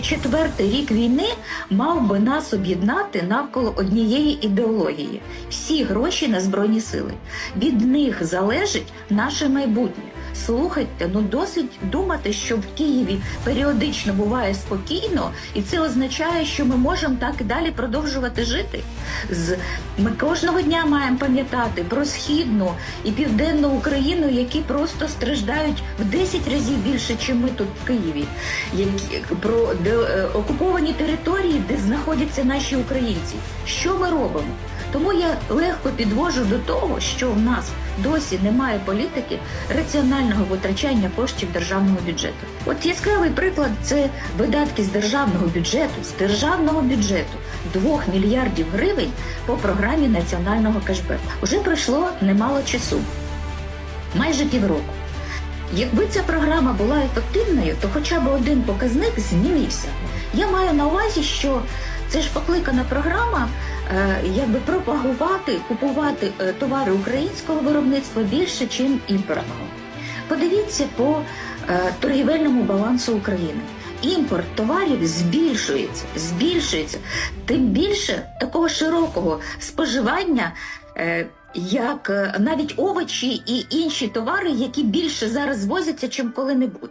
Четвертий рік війни мав би нас об'єднати навколо однієї ідеології: всі гроші на збройні сили. Від них залежить наше майбутнє. Слухайте, ну досить думати, що в Києві періодично буває спокійно, і це означає, що ми можемо так і далі продовжувати жити. З ми кожного дня маємо пам'ятати про східну і південну Україну, які просто страждають в 10 разів більше, ніж ми тут в Києві. Які про де, е, окуповані території, де знаходяться наші українці. Що ми робимо? Тому я легко підвожу до того, що в нас досі немає політики раціонального витрачання коштів державного бюджету. От яскравий приклад це видатки з державного бюджету, з державного бюджету 2 мільярдів гривень по програмі національного кешбеку. Уже пройшло немало часу, майже півроку. Якби ця програма була ефективною, то хоча б один показник змінився. Я маю на увазі, що це ж покликана програма, якби пропагувати, купувати е, товари українського виробництва більше, ніж імпортного. Подивіться по е, торгівельному балансу України. Імпорт товарів збільшується, збільшується. Тим більше такого широкого споживання, е, як е, навіть овочі і інші товари, які більше зараз возяться, чим коли-небудь.